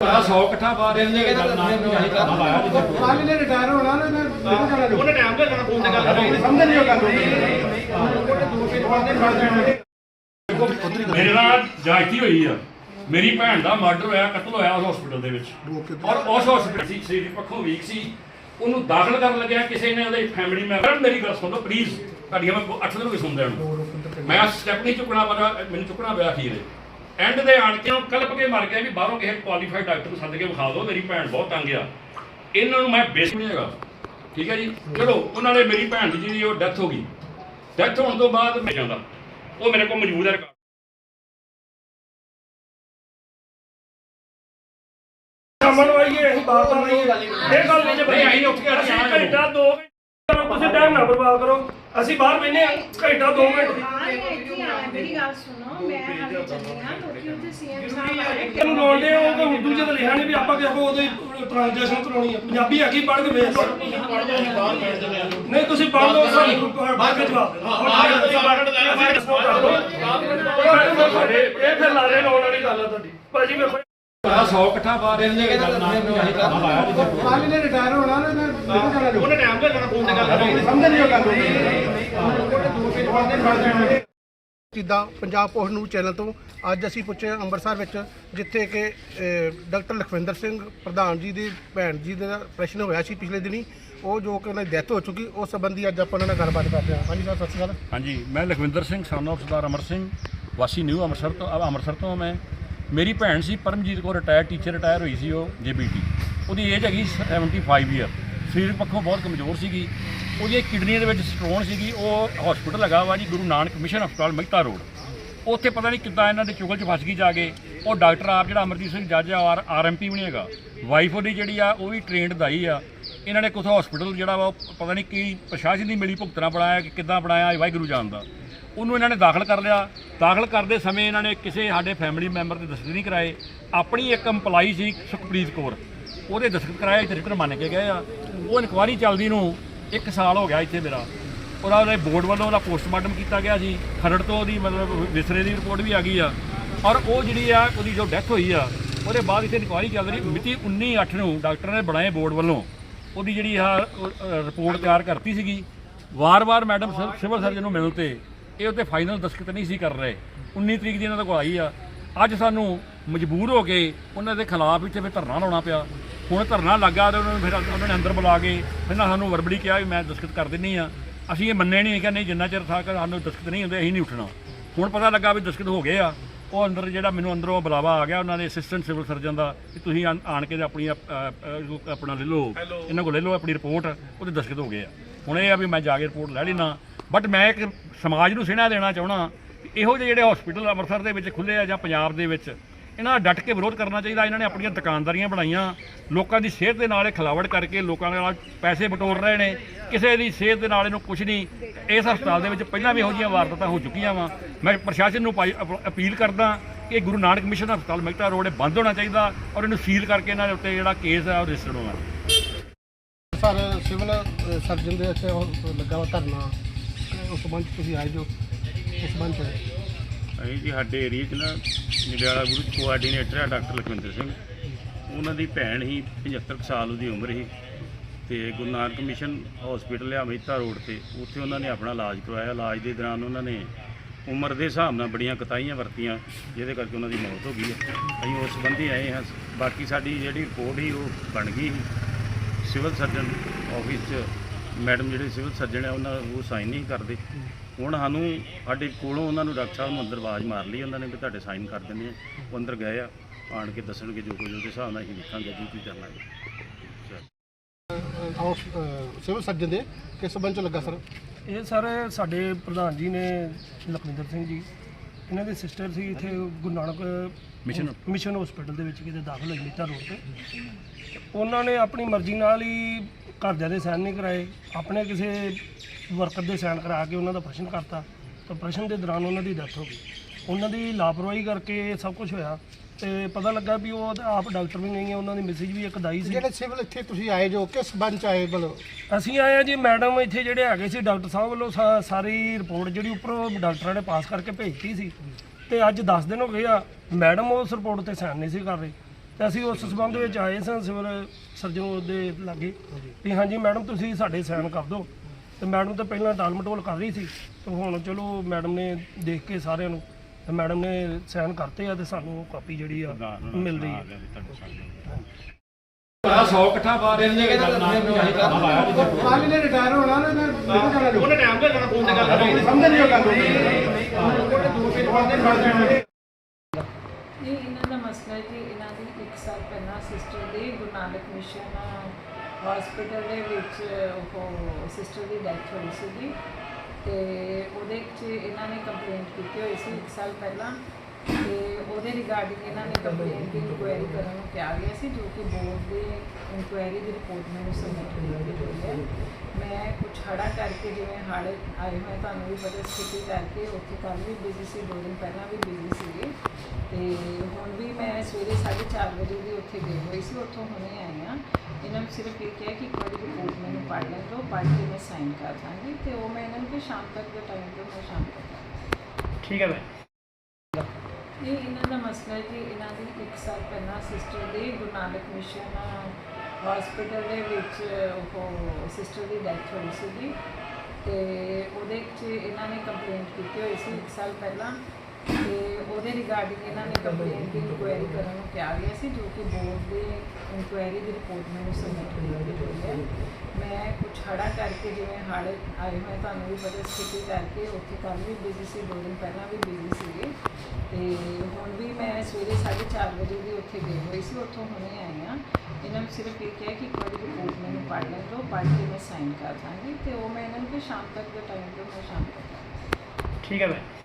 ਬੜਾ 100 ਇਕੱਠਾ ਪਾ ਰਹੇ ਨੇ ਗੱਲ ਨਾ ਲਾਇਆ ਕੱਲ ਨੇ ਰਿਟਾਇਰ ਹੋਣਾ ਨਾ ਜਾਣਾ ਉਹਨੇ ਟਾਈਮ ਤੇ ਜਾਣਾ ਫੋਨ ਤੇ ਗੱਲ ਕਰਨੀ ਸਮਝ ਨਹੀਂ ਉਹ ਗੱਲ ਦੋ ਮੇਰੇ ਨਾਲ ਜਾਇਤੀ ਹੋਈ ਆ। ਮੇਰੀ ਭੈਣ ਦਾ ਮਰਡਰ ਹੋਇਆ ਕਤਲ ਹੋਇਆ ਉਸ ਹਸਪੀਟਲ ਦੇ ਵਿੱਚ। ਔਰ ਉਸ ਹਸਪੀਟਲ ਸੀ ਸਰੀਰ ਪੱਖੋਂ ਵੀਕ ਸੀ। ਉਹਨੂੰ ਦਾਖਲ ਕਰਨ ਲੱਗਿਆ ਕਿਸੇ ਨੇ ਉਹਦੇ ਫੈਮਿਲੀ ਮੈਂਬਰ ਮੇਰੀ ਗੱਲ ਸੁਣੋ ਪਲੀਜ਼ ਤੁਹਾਡੀਆਂ ਮੈਂ ਅੱਠ ਦਿਨ ਹੋ ਗਏ ਸੁਣਦੇ ਨੂੰ। ਮੈਂ ਸਟੈਪ ਨਹੀਂ ਚੁੱਕਣਾ ਪਰ ਮੈਨੂੰ ਚੁੱਕਣਾ ਪਿਆ ਅਖੀਰ। ਐਂਡ ਦੇ ਆਣ ਕੇ ਉਹ ਕਲਪ ਕੇ ਮਰ ਗਿਆ ਵੀ ਬਾਹਰੋਂ ਕਿਸੇ ਕੁਆਲੀਫਾਈਡ ਡਾਕਟਰ ਨੂੰ ਸੱਦ ਕੇ ਵਿਖਾ ਦਿਓ ਮੇਰੀ ਭੈਣ ਬਹੁਤ ਤੰਗ ਆ। ਇਹਨਾਂ ਨੂੰ ਮੈਂ ਬੇਸ ਨਹੀਂ ਹੈਗਾ। ਠੀਕ ਹੈ ਜੀ? ਚਲੋ ਉਹਨਾਂ ਨੇ ਮੇਰੀ ਭੈਣ ਦੀ ਜਿਹੜੀ ਉਹ ਡੈਥ ਹੋ ਗਈ। ਡੈਥ ਹੋਣ ਤੋਂ ਬਾਅਦ ਮੈਂ ਜਾਂਦਾ। ਉਹ ਮੇਰੇ ਕੋਲ ਮੌਜੂਦ ਹੈ ਆਈਏ ਅਸੀਂ ਬਾਤ ਰਹੀਏ ਇਹ ਗੱਲ ਨਹੀਂ ਜੇ ਨਹੀਂ, ਅਸੀਂ ਉੱਠ ਕੇ ਅਸੀਂ ਘੰਟਾ ਦੋ ਘੰਟਾ ਤੁਸੀਂ ਟਾਈਮ ਨਾ ਬਰਬਾਦ ਕਰੋ। ਅਸੀਂ ਬਾਹਰ ਬੈਨੇ ਆ ਘੰਟਾ ਦੋ ਮਿੰਟ ਮੇਰੀ ਗੱਲ ਸੁਣੋ ਮੈਂ ਹਾਲੇ ਚੱਲੀ ਹਾਂ ਕਿਉਂਕਿ ਉਹਦੇ ਸੀਐਮ ਸਾਹਿਬ ਆਏ ਇਹਨੂੰ ਲਾਉਂਦੇ ਉਹ ਤਾਂ ਉਰਦੂ ਚ ਤਾਂ ਲਿਖਿਆ ਨਹੀਂ ਵੀ ਆਪਾਂ ਕਿਸੇ ਕੋ ਉਹਦੀ ਟ੍ਰਾਂਸਲੇਸ਼ਨ ਕਰਾਉਣੀ ਹੈ ਪੰਜਾਬੀ ਹੈਗੀ ਪੜ੍ਹ ਕੇ ਵੇਖ ਲਓ ਨਹੀਂ ਤੁਸੀਂ ਪੜ੍ਹ ਲਓ ਸਾਨੂੰ ਬਾਅਦ ਵਿੱਚ ਜਵਾਬ ਦੇ ਇਹ ਫਿਰ ਲਾਰੇ ਲਾਉਣ ਵਾਲੀ ਗੱਲ ਆ ਤੁਹਾਡੀ। ਭਾਜੀ ਵੇਖੋ। ਬੜਾ 100 ਇਕੱਠਾ ਪਾ ਰਹੇ ਨੇ ਗੱਲ। ਨਾ ਲਾਇਆ ਜਿੱਥੇ ਕੱਲ ਨੇ ਰਿਟਾਇਰ ਹੋਣਾ ਨਾ ਉਹਨੇ ਟਾਈਮ ਤੇ ਜਾਣਾ ਫੋਨ ਤੇ ਗੱਲ ਸਮਝ ਨਹੀਂ ਉਹ ਗੱਲ ਜਿੱਦਾਂ ਪੰਜਾਬ ਪੋਸਟ ਨਿਊਜ਼ ਚੈਨਲ ਤੋਂ ਅੱਜ ਅਸੀਂ ਪੁੱਛੇ ਅੰਮ੍ਰਿਤਸਰ ਵਿੱਚ, ਜਿੱਥੇ ਕਿ ਡਾਕਟਰ ਲਖਵਿੰਦਰ ਸਿੰਘ ਪ੍ਰਧਾਨ ਜੀ ਦੀ ਭੈਣ ਜੀ ਦਾ ਪ੍ਰਸ਼ਨ ਹੋਇਆ ਸੀ ਪਿਛਲੇ ਦਿਨੀ, ਉਹ ਜੋ ਕਿ ਉਹਨਾਂ ਦੀ ਡੈਥ ਹੋ ਚੁੱਕੀ, ਉਸ ਸੰਬੰਧੀ ਅੱਜ ਆਪਾਂ ਉਹਨਾਂ ਨਾਲ ਗੱਲਬਾਤ ਕਰਦੇ ਹਾਂ। ਹਾਂਜੀ ਸਰ, ਸਤਿ ਸ਼੍ਰੀ ਅਕਾਲ। ਹਾਂਜੀ, ਮੈਂ ਲਖਵਿੰਦਰ ਸਿੰਘ, son ਸਰਦਾਰ ਅਮਰ ਸਿੰਘ, ਵਾਸੀ ਨਿਊ ਅੰਮ੍ਰਿਤਸਰ ਤੋਂ ਅੰਮ੍ਰਿਤਸਰ ਤੋਂ ਮੈਂ। ਮੇਰੀ ਭੈਣ ਸੀ, Paramjit Kaur retire teacher retire ਹੋਈ ਸੀ ਉਹ ਜੇਬੀਟੀ ਉਹਦੀ ਏਜ ਹੈਗੀ 75 ਇਅਰ ਸਰੀਰ ਪੱਖੋਂ ਬਹੁਤ ਕਮਜ਼ੋਰ ਸੀਗੀ। ਉਹਦੀ ਕਿਡਨੀ ਦੇ ਵਿੱਚ ਸਟੋਨ ਸੀਗੀ। ਉਹ ਹਸਪੀਟਲ ਲਗਾ ਵਾ ਜੀ, ਗੁਰੂ ਨਾਨਕ ਮਿਸ਼ਨ ਹਸਪਤਾਲ ਮਹਿਤਾ ਰੋਡ ਉੱਥੇ ਪਤਾ ਨਹੀਂ ਕਿੱਦਾਂ ਇਹਨਾਂ ਦੇ ਚੁਗਲ 'ਚ ਫਸ ਗਈ ਜਾ ਕੇ। ਉਹ ਡਾਕਟਰ ਆਪ ਜਿਹੜਾ ਅਮਰਜੀਤ ਸਿੰਘ ਜੱਜ ਆ ਆਰ ਆਰਐਮਪੀ ਵੀ ਨਹੀਂ ਹੈਗਾ। ਵਾਈਫ ਉਹਦੀ ਜਿਹੜੀ ਆ, ਉਹ ਵੀ ਟ੍ਰੇਨਡ ਦਾਈ ਆ। ਇਹਨਾਂ ਨੇ ਕੁਝ ਹਸਪੀਟਲ ਜਿਹੜਾ ਵਾ, ਉਹ ਪਤਾ ਨਹੀਂ ਕੀ ਪ੍ਰਸ਼ਾਸਨ ਦੀ ਮਿਲੀ ਭੁਗਤਣਾ ਬਣਾਇਆ ਕਿ ਕਿੱਦਾਂ ਬਣਾਇਆ ਵਾਹਿਗੁਰੂ ਜਾਣਦਾ। ਉਹਨੂੰ ਇਹਨਾਂ ਨੇ ਦਾਖਲ ਕਰ ਲਿਆ। ਦਾਖਲ ਕਰਦੇ ਸਮੇਂ ਇਹਨਾਂ ਨੇ ਕਿਸੇ ਸਾਡੇ ਫੈਮਿਲੀ ਮੈਂਬਰ ਦੇ ਦਸਤਖਤ ਨਹੀਂ ਕਰਾਏ। ਆਪਣੀ ਇੱਕ EMPLOYEE ਸੀ ਸੁਖਪ੍ਰੀਤ ਕੌਰ। ਉਹਦੇ ਦਸਤਖਤ ਕਰਾਏ ਇੱਥੇ ਰਿਟਰ ਮੰਨ ਕੇ ਗਏ ਆ। ਉਹ ਇਨਕੁਆਰੀ ਚੱਲਦੀ ਨੂੰ 1 ਸਾਲ ਹੋ ਗਿਆ ਇੱਥੇ ਮੇਰਾ। ਉਹਦਾ ਉਹਦੇ ਬੋਰਡ ਵੱਲੋਂ ਉਹਦਾ ਪੋਸਟਮਾਰਟਮ ਕੀਤਾ ਗਿਆ ਸੀ। ਖਰੜ ਤੋਂ ਉਹਦੀ ਮਤਲਬ ਵਿਸਰੇ ਦੀ ਰਿਪੋਰਟ ਵੀ ਆ ਗਈ ਆ। ਔਰ ਉਹ ਜਿਹੜੀ ਆ, ਉਹਦੀ ਜੋ ਡੈਥ ਹੋਈ ਆ, ਉਹਦੇ ਬਾਅਦ ਇੱਥੇ ਇਨਕੁਆਰੀ ਚੱਲ ਰਹੀ। ਮਿਤੀ 19 8 ਨੂੰ ਡਾਕਟਰ ਨੇ ਬਣਾਏ ਬੋਰਡ ਵੱਲੋਂ ਉਹਦੀ ਜਿਹੜੀ ਆ ਰਿਪੋਰਟ ਤਿਆਰ ਕਰਤੀ ਸੀਗੀ। ਵਾਰ-ਵਾਰ ਮੈਡਮ ਸਿਵਲ ਸਰਜਨ ਨੂੰ ਮਿਲਣ ਤੇ ਇਹ ਉੱਤੇ ਫਾਈਨਲ ਦਸਖਤ ਨਹੀਂ ਸੀ ਕਰ ਰਹੇ। 19 ਤਰੀਕ ਦੀ ਇਹਨਾਂ ਦਾ ਕੋਲ ਆਈ ਆ। ਅੱਜ ਸਾਨੂੰ ਮਜਬੂਰ ਹੋ ਕੇ ਉਹਨਾਂ ਦੇ ਖਿਲਾਫ ਇੱਥੇ ਫਿਰ ਧਰਨਾ ਲਾਉਣਾ ਪਿਆ। ਹੁਣ ਧਰਨਾ ਲੱਗਾ ਤੇ ਉਹਨਾਂ ਨੂੰ ਫਿਰ ਉਹਨਾਂ ਨੇ ਅੰਦਰ ਬੁਲਾ ਕੇ ਪਹਿਲਾਂ ਸਾਨੂੰ ਵਰਬਲੀ ਕਿਹਾ ਵੀ ਮੈਂ ਦਸਖਤ ਕਰ ਦਿੰਨੀ ਆ। ਅਸੀਂ ਇਹ ਮੰਨੇ ਨਹੀਂ ਕਿ ਨਹੀਂ ਜਿੰਨਾ ਚਿਰ ਤੱਕ ਸਾਨੂੰ ਦਸਖਤ ਨਹੀਂ ਹੁੰਦੇ ਅਸੀਂ ਨਹੀਂ ਉੱਠਣਾ। ਹੁਣ ਪਤਾ ਲੱਗਾ ਵੀ ਦਸਖਤ ਹੋ ਗਏ ਆ। ਉਹ ਅੰਦਰ ਜਿਹੜਾ ਮੈਨੂੰ ਅੰਦਰੋਂ ਬੁਲਾਵਾ ਆ ਗਿਆ ਉਹਨਾਂ ਦੇ ਅਸਿਸਟੈਂਟ ਸਿਵਲ ਸਰਜਨ ਦਾ ਕਿ ਤੁਸੀਂ ਆਣ ਕੇ ਤੇ ਆਪਣੀ ਆਪਣਾ ਲੈ ਲਓ। ਇਹਨਾਂ ਕੋਲ ਲੈ ਲਓ ਆਪਣੀ ਰਿਪੋਰਟ ਉਹਦੇ ਦਸਖਤ ਹੋ ਗਏ ਆ। ਹੁਣ ਇਹ ਆ ਵੀ ਮੈਂ ਜਾ ਕੇ ਰਿਪੋਰਟ ਲੈ ਲੈਣਾ ਬਟ ਮੈਂ ਇੱਕ ਸਮਾਜ ਨੂੰ ਸਿਹਣਾ ਦੇਣਾ ਚਾਹਣਾ ਇਹੋ ਜਿਹੇ ਜਿਹੜੇ ਹਸਪੀਟਲ ਅੰਮ੍ਰਿਤਸਰ ਦੇ ਵਿੱਚ ਖੁੱਲੇ ਆ ਜਾਂ ਪੰਜਾਬ ਦੇ ਵਿੱਚ ਇਹਨਾਂ ਦਾ ਡਟ ਕੇ ਵਿਰੋਧ ਕਰਨਾ ਚਾਹੀਦਾ। ਇਹਨਾਂ ਨੇ ਆਪਣੀਆਂ ਦੁਕਾਨਦਾਰੀਆਂ ਬਣਾਈਆਂ। ਲੋਕਾਂ ਦੀ ਸਿਹਤ ਦੇ ਨਾਲ ਇਹ ਖਿਲਾਵੜ ਕਰਕੇ ਲੋਕਾਂ ਦੇ ਨਾਲ ਪੈਸੇ ਬਟੋਰ ਰਹੇ ਨੇ। ਕਿਸੇ ਦੀ ਸਿਹਤ ਦੇ ਨਾਲ ਇਹਨੂੰ ਕੁਝ ਨਹੀਂ। ਇਸ ਹਸਪਤਾਲ ਦੇ ਵਿੱਚ ਪਹਿਲਾਂ ਵੀ ਇਹੋ ਜਿਹੀਆਂ ਵਾਰਦਾਤਾਂ ਹੋ ਚੁੱਕੀਆਂ ਵਾ। ਮੈਂ ਪ੍ਰਸ਼ਾਸਨ ਨੂੰ ਅਪੀਲ ਕਰਦਾ ਕਿ ਗੁਰੂ ਨਾਨਕ ਮਿਸ਼ਨ ਹਸਪਤਾਲ ਮਹਿਤਾ ਰੋਡ ਇਹ ਬੰਦ ਹੋਣਾ ਚਾਹੀਦਾ ਔਰ ਇਹਨੂੰ ਸੀਲ ਕਰਕੇ ਇਹਨਾਂ ਦੇ ਉੱਤੇ ਜਿਹੜਾ ਕੇਸ ਹੈ ਉਹ ਰਜਿਸਟਰ ਹੋਣਾ। ਸਰ ਸਿਵਲ ਸਰਜਨ ਦੇ ਇੱਥੇ ਉਹ ਲੱਗਾ ਵਾ ਧਰਨਾ। ਉਸ ਸੰਬੰਧ ਤੁਸੀਂ ਆਏ ਜੋ? ਉਸ ਸੰਬੰਧ ਅਸੀਂ ਜੀ ਸਾਡੇ ਏਰੀਆ 'ਚ ਨਾ ਨਿਡਿਆਲਾ ਗੁਰੂ ਕੋਆਰਡੀਨੇਟਰ ਆ ਡਾਕਟਰ ਲਖਵਿੰਦਰ ਸਿੰਘ। ਉਹਨਾਂ ਦੀ ਭੈਣ ਹੀ 75 ਕੁ ਸਾਲ ਉਹਦੀ ਉਮਰ ਸੀ। ਤੇ ਗੁਰੂ ਨਾਨਕ ਮਿਸ਼ਨ ਹਸਪੀਟਲ ਆ ਮਹਿਤਾ ਰੋਡ ਤੇ। ਉੱਥੇ ਉਹਨਾਂ ਨੇ ਆਪਣਾ ਇਲਾਜ ਕਰਵਾਇਆ। ਇਲਾਜ ਦੇ ਦੌਰਾਨ ਉਹਨਾਂ ਨੇ ਉਮਰ ਦੇ ਹਿਸਾਬ ਨਾਲ ਬੜੀਆਂ ਕਤਾਈਆਂ ਵਰਤੀਆਂ, ਜਿਹਦੇ ਕਰਕੇ ਉਹਨਾਂ ਦੀ ਮੌਤ ਹੋ ਗਈ ਹੈ ਅਸੀਂ ਉਸ ਸੰਬੰਧੀ ਆਏ ਹਾਂ। ਬਾਕੀ ਸਾਡੀ ਜਿਹੜੀ ਰਿਪੋਰਟ ਸੀ, ਉਹ ਬਣ ਗਈ ਸੀ। ਸਿਵਲ ਸਰਜਨ ਆਫਿਸ 'ਚ ਮੈਡਮ ਜਿਹੜੇ ਸਿਵਲ ਸਰਜਨ ਆ, ਉਹਨਾਂ ਉਹ ਸਾਈਨ ਨਹੀਂ ਕਰਦੇ। ਹੁਣ ਸਾਨੂੰ ਸਾਡੇ ਕੋਲੋਂ ਉਹਨਾਂ ਨੂੰ ਡਾਕਟਰ ਸਾਹਿਬ ਨੂੰ ਅੰਦਰ ਆਵਾਜ਼ ਮਾਰ ਲਈ ਉਹਨਾਂ ਨੇ ਵੀ ਤੁਹਾਡੇ ਸਾਈਨ ਕਰ ਦਿੰਦੇ ਆ। ਉਹ ਅੰਦਰ ਗਏ ਆ ਆਣ ਕੇ ਦੱਸਣਗੇ ਜੋ ਕੁਝ ਉਹਦੇ ਹਿਸਾਬ ਨਾਲ ਅਸੀਂ ਲਿਖਾਂਗੇ ਜੀ ਕੀ ਕਰਨਾ ਹੈ। ਸਿਵਲ ਸਰਜਨ ਦੇ ਕਿਸ ਸੰਬੰਧ 'ਚ ਲੱਗਾ ਸਰ? ਇਹ ਸਰ ਸਾਡੇ ਪ੍ਰਧਾਨ ਜੀ ਨੇ ਲਖਵਿੰਦਰ ਸਿੰਘ ਜੀ ਇਹਨਾਂ ਦੇ ਸਿਸਟਰ ਸੀ ਇੱਥੇ Guru Nanak mission mission hospital ਦੇ ਵਿੱਚ ਕਿਤੇ ਦਾਖਲ ਹੋਈ ਮੀਤਾ ਰੋਡ ਤੇ। ਉਹਨਾਂ ਨੇ ਆਪਣੀ ਮਰਜ਼ੀ ਨਾਲ ਹੀ ਘਰਦਿਆਂ ਦੇ ਸਾਈਨ ਨਹੀਂ ਕਰਾਏ ਆਪਣੇ ਕਿਸੇ ਵਰਕਰ ਦੇ ਸਾਈਨ ਕਰਾ ਕੇ ਉਹਨਾਂ ਦਾ ਪ੍ਰਸ਼ਨ ਕਰਤਾ ਤਾਂ ਪ੍ਰਸ਼ਨ ਦੇ ਦੌਰਾਨ ਉਹਨਾਂ ਦੀ ਡੈਥ ਹੋ ਗਈ। ਉਹਨਾਂ ਦੀ ਲਾਪਰਵਾਹੀ ਕਰਕੇ ਸਭ ਕੁਝ ਹੋਇਆ ਤੇ ਪਤਾ ਲੱਗਾ ਵੀ ਉਹ ਤਾਂ ਆਪ ਡਾਕਟਰ ਵੀ ਨਹੀਂ ਹੈ ਉਹਨਾਂ ਦੀ ਮੈਸੇਜ ਵੀ ਇੱਕ ਦਾਈ ਸੀ। ਜਿਹੜੇ ਸਿਵਲ ਇੱਥੇ ਤੁਸੀਂ ਆਏ ਜੋ ਕਿਸ ਸੰਬੰਧ 'ਚ ਆਏ ਬਲ? ਅਸੀਂ ਆਏ ਆ ਜੀ ਮੈਡਮ ਇੱਥੇ ਜਿਹੜੇ ਹੈਗੇ ਸੀ ਡਾਕਟਰ ਸਾਹਿਬ ਵੱਲੋਂ ਸਾ- ਸਾਰੀ ਰਿਪੋਰਟ ਜਿਹੜੀ ਉੱਪਰੋਂ ਡਾਕਟਰਾਂ ਨੇ ਪਾਸ ਕਰਕੇ ਭੇਜਤੀ ਸੀ। ਤੇ ਅੱਜ 10 ਦਿਨ ਹੋ ਗਏ ਆ ਮੈਡਮ ਉਸ ਰਿਪੋਰਟ ਤੇ ਸਾਈਨ ਨਹੀਂ ਸੀ ਕਰ ਰਹੀ। ਤੇ ਅਸੀਂ ਉਸ ਸਬੰਧ ਵਿੱਚ ਆਏ ਸਾਂ ਸਿਵਲ ਸਰਜਨ ਦੇ ਲਾਗੇ ਵੀ ਹਾਂਜੀ ਮੈਡਮ ਤੁਸੀਂ ਸਾਡੇ ਸਾਈਨ ਕਰ ਦਿਓ। ਤੇ ਮੈਡਮ ਤਾਂ ਪਹਿਲਾਂ ਟਾਲ ਮਟੋਲ ਕਰ ਰਹੀ ਸੀ। ਤੇ ਹੁਣ ਚਲੋ ਮੈਡਮ ਨੇ ਦੇਖ ਕੇ ਸਾਰਿਆਂ ਨੂੰ ਤੇ ਮੈਡਮ ਨੇ ਸਾਈਨ ਕਰਤੇ ਆ ਤੇ ਸਾਨੂੰ ਕਾਪੀ ਜਿਹੜੀ ਆ ਮਿਲ ਰਹੀ ਹੈ ਬੜਾ 100 ਇਕੱਠਾ ਪਾ ਰਹੇ ਨੇ ਗੱਲ। ਨਾ ਅਸੀਂ ਧਰਨਾ ਲਾਇਆ ਜਿੱਥੇ ਕੱਲ ਨੇ ਰਿਟਾਇਰ ਹੋਣਾ ਨਾ ਇਹਨਾਂ ਨਿਕਲ ਜਾਣਾ ਜੀ। ਉਹਨੇ ਟਾਈਮ ਤੇ ਲੈਣਾ ਫੋਨ ਤੇ ਗੱਲ ਕਰਨੀ। ਸਮਝ ਨਹੀਂ ਉਹ ਗੱਲ ਉਹਨੇ ਦੋ ਪੇਜ ਪੜ੍ਹਦੇ ਫੜ ਜਾਣਾ ਇਹ ਇਹਨਾਂ ਦਾ ਮਸਲਾ ਹੈ ਕਿ ਇਹਨਾਂ ਦੀ ਇੱਕ ਸਾਲ ਪਹਿਲਾਂ ਸਿਸਟਰ ਦੀ ਗੁਰੂ ਨਾਨਕ ਮਿਸ਼ਨ ਹਸਪੀਟਲ ਦੇ ਵਿੱਚ ਉਹ ਸਿਸਟਰ ਦੀ ਡੈਥ ਹੋਈ ਸੀਗੀ ਤੇ ਉਹਦੇ 'ਚ ਇਹਨਾਂ ਨੇ ਕੰਪਲੇਂਟ ਕੀਤੀ ਹੋਈ ਸੀ ਇੱਕ ਸਾਲ ਪਹਿਲਾਂ। ਤੇ ਉਹਦੇ ਰਿਗਾਰਡਿੰਗ ਇਹਨਾਂ ਨੇ ਕੰਪਲੇਂਟ ਦੀ ਇਨਕੁਆਇਰੀ ਕਰਨ ਨੂੰ ਕਿਹਾ ਗਿਆ ਸੀ ਜੋ ਕਿ ਬੋਰਡ ਦੇ ਇਨਕੁਆਇਰੀ ਦੀ ਰਿਪੋਰਟ ਮੈਨੂੰ ਸਬਮਿਟ ਹੋਈ ਹੈ ਮੈਂ ਕੁਝ ਹੜਾ ਕਰਕੇ ਜਿਵੇਂ ਹੜ੍ਹ ਆਏ ਹੋਏ ਤੁਹਾਨੂੰ ਵੀ ਪਤਾ ਸਥਿਤੀ ਕਰਕੇ ਉੱਥੇ ਕੱਲ੍ਹ ਵੀ ਬਿਜ਼ੀ ਸੀ, ਦੋ ਦਿਨ ਪਹਿਲਾਂ ਵੀ ਬਿਜ਼ੀ ਸੀਗੇ। ਤੇ ਹੁਣ ਵੀ ਮੈਂ ਸਵੇਰੇ 4:30 ਵਜੇ ਦੀ ਉੱਥੇ ਗਈ ਹੋਈ ਸੀ, ਉੱਥੋਂ ਹੁਣੇ ਆਈ ਹਾਂ। ਇਹਨਾਂ ਨੂੰ ਸਿਰਫ ਇਹ ਕਿਹਾ ਕਿ ਇੱਕ ਵਾਰੀ ਰਿਪੋਰਟ ਮੈਨੂੰ ਪੜ੍ਹ ਲੈਣ ਦਿਓ, ਪੜ੍ਹ ਕੇ ਮੈਂ ਸਾਈਨ ਕਰ ਦਾਂਗੀ ਤੇ ਉਹ ਮੈਂ ਇਹਨਾਂ ਨੂੰ ਕਿ ਸ਼ਾਮ ਤੱਕ ਦਾ ਟਾਈਮ ਦਿਓ, ਮੈਂ ਸ਼ਾਮ ਤੱਕ ਠੀਕ ਹੈ ਮੈਂ ਇਹ ਇਹਨਾਂ ਦਾ ਮਸਲਾ ਹੈ ਕਿ ਇਹਨਾਂ ਦੀ ਇੱਕ ਸਾਲ ਪਹਿਲਾਂ ਸਿਸਟਰ ਦੀ ਗੁਰੂ ਨਾਨਕ ਮਿਸ਼ਨ ਹਸਪੀਟਲ ਦੇ ਵਿੱਚ ਉਹ ਸਿਸਟਰ ਦੀ ਡੈਥ ਹੋਈ ਸੀਗੀ ਤੇ ਉਹਦੇ 'ਚ ਇਹਨਾਂ ਨੇ ਕੰਪਲੇਂਟ ਕੀਤੀ ਹੋਈ ਸੀ ਇੱਕ ਸਾਲ ਪਹਿਲਾਂ ਤੇ ਉਹਦੇ ਰਿਗਾਰਡਿੰਗ ਇਹਨਾਂ ਨੇ ਕੰਪਲੇਂਟ ਦੀ ਇਨਕੁਆਇਰੀ ਕਰਨ ਨੂੰ ਕਿਹਾ ਗਿਆ ਸੀ ਜੋ ਕਿ ਬੋਰਡ ਦੇ ਇਨਕੁਆਇਰੀ ਦੀ ਰਿਪੋਰਟ ਮੈਨੂੰ ਸਬਮਿਟ ਹੋਈ ਹੈ ਮੈਂ ਕੁਝ ਹੜਾ ਕਰਕੇ ਜਿਵੇਂ ਹੜ੍ਹ ਆਏ ਹੋਏ ਤੁਹਾਨੂੰ ਵੀ ਪਤਾ ਸਥਿਤੀ ਕਰਕੇ ਉੱਥੇ ਕੱਲ੍ਹ ਵੀ ਬਿਜ਼ੀ ਸੀ, ਦੋ ਦਿਨ ਪਹਿਲਾਂ ਵੀ ਬਿਜ਼ੀ ਸੀਗੇ। ਤੇ ਹੁਣ ਵੀ ਮੈਂ ਸਵੇਰੇ 4:30 ਵਜੇ ਦੀ ਉੱਥੇ ਗਈ ਹੋਈ ਸੀ, ਉੱਥੋਂ ਹੁਣੇ ਆਈ ਹਾਂ। ਇਹਨਾਂ ਨੂੰ ਸਿਰਫ ਇਹ ਕਿਹਾ ਕਿ ਇੱਕ ਵਾਰੀ ਰਿਪੋਰਟ ਮੈਨੂੰ ਪੜ੍ਹ ਲੈਣ ਦਿਓ, ਪੜ੍ਹ ਕੇ ਮੈਂ ਸਾਈਨ ਕਰ ਦਾਂਗੀ ਤੇ ਉਹ ਮੈਂ ਇਹਨਾਂ ਨੂੰ ਕਿ ਸ਼ਾਮ ਤੱਕ ਦਾ ਟਾਈਮ ਦਿਓ, ਮੈਂ ਸ਼ਾਮ ਤੱਕ ਠੀਕ ਹੈ ਮੈਂ